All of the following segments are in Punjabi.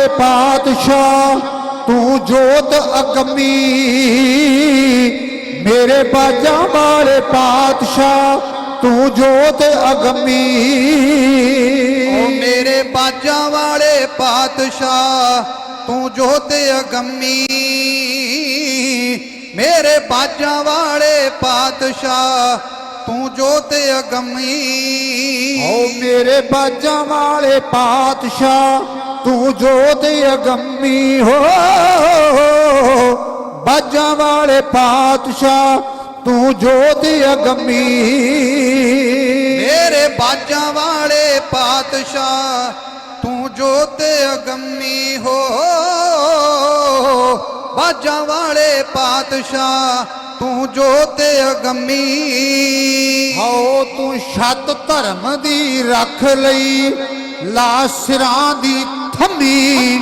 ਵਾਲੇ ਪਾਤਸ਼ਾਹ ਤੂੰ ਜੋਤ ਅਗੰਮੀ। ਮੇਰੇ ਬਾਜਾਂ ਵਾਲੇ ਪਾਤਸ਼ਾਹ ਤੂੰ ਜੋਤ ਅਗੰਮੀ। ਓ ਮੇਰੇ ਬਾਜਾਂ ਵਾਲੇ ਪਾਤਸ਼ਾਹ ਤੂੰ ਜੋਤ ਅਗੰਮੀ। ਮੇਰੇ ਬਾਜਾਂ ਵਾਲੇ ਪਾਤਸ਼ਾਹ ਤੂੰ ਜੋਤ ਅਗੰਮੀ। ਓ ਮੇਰੇ ਬਾਜਾਂ ਵਾਲੇ ਪਾਤਸ਼ਾਹ ਤੂੰ ਜੋਤ ਅਗੰਮੀ ਹੋ ਬਾਜਾਂ ਵਾਲੇ ਪਾਤਸ਼ਾਹ ਤੂੰ ਜੋਤ ਅਗੰਮੀ। ਮੇਰੇ ਬਾਜਾਂ ਵਾਲੇ ਪਾਤਸ਼ਾਹ ਤੂੰ ਜੋਤ ਅਗੰਮੀ ਹੋ ਬਾਜਾਂ ਵਾਲੇ ਪਾਤਸ਼ਾਹ ਤੂੰ ਜੋਤ ਅਗੰਮੀ। ਹਉ ਤੂੰ ਛੱਤ ਧਰਮ ਦੀ ਰੱਖ ਲਈ ਲਾ ਸਿਰਾਂ ਦੀ ਥੰਮੀ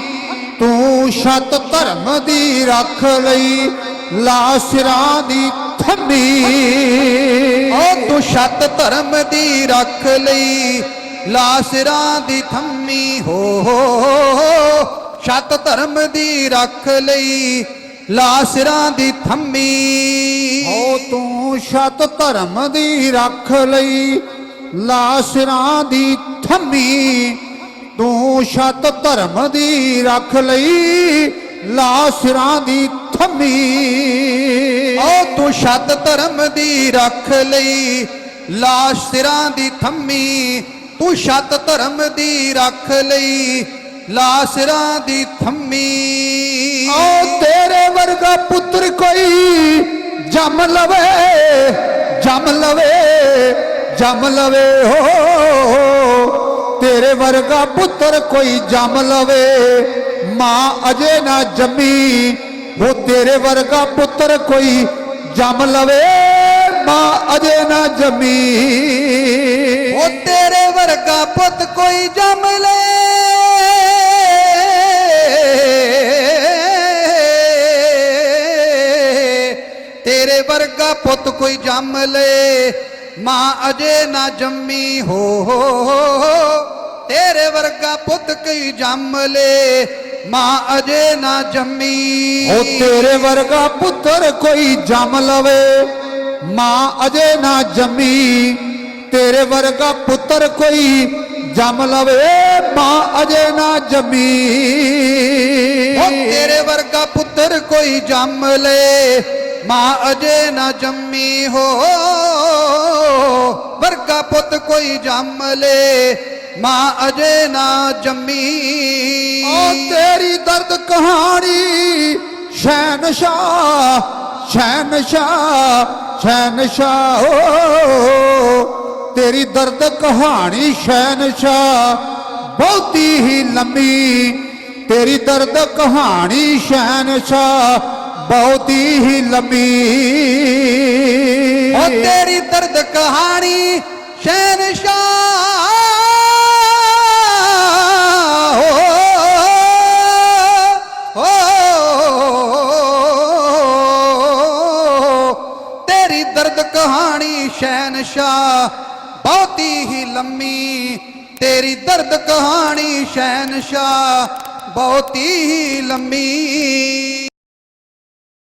ਤੂੰ ਛੱਤ ਧਰਮ ਦੀ ਰੱਖ ਲਈ ਲਾ ਸਿਰਾਂ ਦੀ ਥੰਮੀ ਓ ਤੂੰ ਛੱਤ ਧਰਮ ਦੀ ਰੱਖ ਲਈ ਲਾਸਰਾਂ ਦੀ ਥੰਮੀ ਹੋ। ਛੱਤ ਧਰਮ ਦੀ ਰੱਖ ਲਈ ਲਾਸਰਾਂ ਦੀ ਥੰਮੀ। ਓ ਤੂੰ ਛੱਤ ਧਰਮ ਦੀ ਰੱਖ ਲਈ ਲਾ ਸਿਰਾਂ ਦੀ ਥੰਮੀ। ਤੂੰ ਛੱਤ ਧਰਮ ਦੀ ਰੱਖ ਲਈ ਲਾ ਸਿਰਾਂ ਦੀ ਥੰਮੀ। ਓ ਤੂੰ ਛੱਤ ਧਰਮ ਦੀ ਰੱਖ ਲਈ ਲਾਸਰਾਂ ਦੀ ਥੰਮੀ। ਤੂੰ ਛੱਤ ਧਰਮ ਦੀ ਰੱਖ ਲਈ ਲਾਸਰਾਂ ਦੀ ਥੰਮੀ। ਓ ਤੇਰੇ ਵਰਗਾ ਪੁੱਤਰ ਕੋਈ ਜੰਮ ਲਵੇ ਜੰਮ ਲਵੇ ਜੰਮ ਲਵੇ। ਹੋ ਤੇਰੇ ਵਰਗਾ ਪੁੱਤਰ ਕੋਈ ਜੰਮ ਲਵੇ, ਮਾਂ ਅਜੇ ਨਾ ਜੰਮੀ, ਉਹ ਤੇਰੇ ਵਰਗਾ ਪੁੱਤਰ ਕੋਈ ਜੰਮ ਲਵੇ, ਮਾਂ ਅਜੇ ਨਾ ਜੰਮੀ। ਉਹ ਤੇਰੇ ਵਰਗਾ ਪੁੱਤ ਕੋਈ ਜੰਮ ਲੈ ਤੇਰੇ ਵਰਗਾ ਪੁੱਤ ਕੋਈ ਜੰਮ ਲੈ ਮਾਂ ਅਜੇ ਨਾ ਜੰਮੀ ਹੋ। ਤੇਰੇ ਵਰਗਾ ਪੁੱਤ ਕੋਈ ਜੰਮ ਲੈ। ਮਾਂ ਅਜੇ ਨਾ ਜੰਮੀ। ਉਹ ਤੇਰੇ ਵਰਗਾ ਪੁੱਤਰ ਕੋਈ ਜੰਮ ਲਵੇ। ਮਾਂ ਅਜੇ ਨਾ ਜੰਮੀ। ਤੇਰੇ ਵਰਗਾ ਪੁੱਤਰ ਕੋਈ ਜੰਮ ਲਵੇ। ਮਾਂ ਅਜੇ ਨਾ ਜੰਮੀ। ਉਹ ਤੇਰੇ ਵਰਗਾ ਪੁੱਤਰ ਕੋਈ ਜੰਮ ਲੈ। ਮਾਂ ਅਜੇ ਨਾ ਜੰਮੀ ਹੋ। ਵਰਗਾ ਪੁੱਤ ਕੋਈ ਜੰਮ ਲੇ ਮਾਂ ਅਜੇ ਨਾ ਜੰਮੀ ਓ ਤੇਰੀ ਦਰਦ ਕਹਾਣੀ ਸ਼ੈਨ ਸ਼ਾ ਸ਼ੈਨ ਸ਼ਾ ਸ਼ੈਨ ਸ਼ਾ ਓ ਤੇਰੀ ਦਰਦ ਕਹਾਣੀ ਸ਼ੈਨ ਸ਼ਾ ਬਹੁਤੀ ਹੀ ਲੰਮੀ ਤੇਰੀ ਦਰਦ ਕਹਾਣੀ ਸ਼ੈਨ ਸ਼ਾ ਬਹੁਤੀ ਹੀ ਲੰਮੀ और तेरी दर्द कहानी शहनशाह तेरी दर्द कहानी शहनशाह बहुत ही लम्मी तेरी दर्द कहानी शहनशाह बहुत ही लम्मी